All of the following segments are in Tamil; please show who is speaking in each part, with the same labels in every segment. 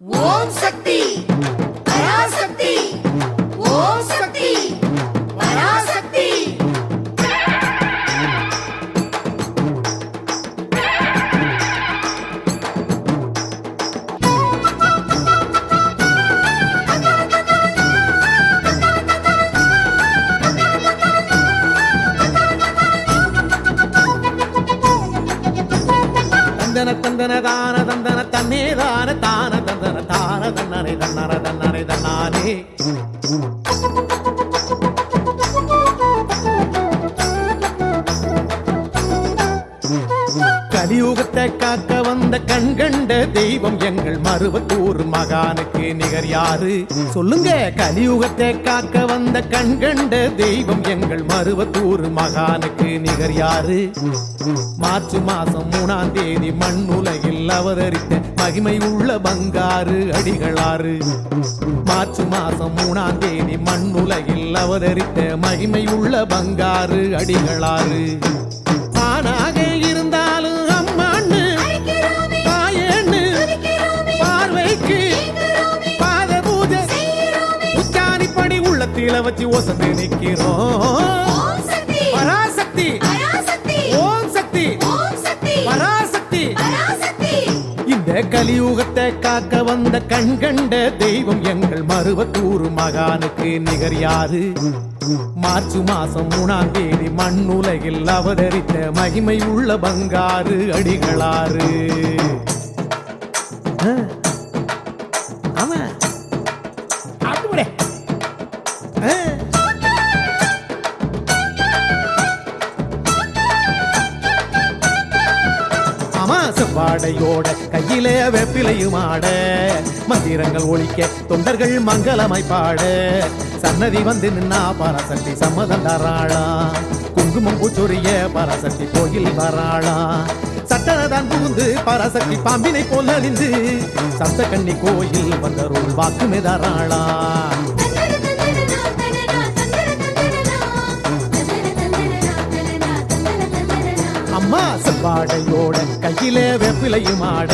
Speaker 1: ஓம் சக்தி
Speaker 2: தந்தன தான தந்தன தன்னே தான தான தந்தன தான தன்னனை தன்னர. தன்னனை தன்னானே கலியுகத்தை காக்க வந்த கண்கண்ட தெய்வம் எங்கள் மருவத்தூர் மகானுக்கு நிகர் யாரு? சொல்லுங்க கலியுகத்தை காக்க வந்த கண்கண்ட தெய்வம் எங்கள் மருவத்தூர் மகானுக்கு நிகர் யாரு? மார்ச் மாசம் மூணாம் தேதி மண்ணுலகில் அவதரித்த மகிமை உள்ள பங்காரு அடிகளாறு. மார்ச் மாசம் மூணாம் தேதி மண்ணுலகில் அவதரித்த மகிமை உள்ள பங்காரு அடிகளாறு. ஆணாக உள்ளத்தில வச்சு ஒசந்து நிக்கிறோம். பராசக்தி. ஓம் சக்தி. பராசக்தி. இந்த கலியுகத்தை காக்க வந்த கண் கண்ட தெய்வம் எங்கள் மருவத்தூர் மகானுக்கு நிகர் யாரு? மார்ச் மாசம் மூணாம் தேதி மண்ணுலகில் அவதரித்த மகிமை உள்ள பங்காரு அடிகளாறு ஆமா கையிலே வெப்பிலையும் ஆட. மந்திரங்கள் ஒழிக்க தொண்டர்கள் மங்களமாய் பாட சன்னதி வந்து நின்னா பராசக்தி சம்மதம் தராளா குங்குமம் பூச்சொரிய பராசக்தி கோயில் வராளா சட்டனதான் புகுந்து பராசக்தி பாம்பினை போல் அழிந்து சப்த கண்ணி கோயில் வந்தருள் வாக்குமே தராளா செவ்வாடையோட கையிலே வெப்பிலையும் ஆட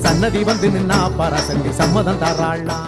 Speaker 2: சன்னதி வந்து நின்னா பராசக்தி சம்மதம் தராளா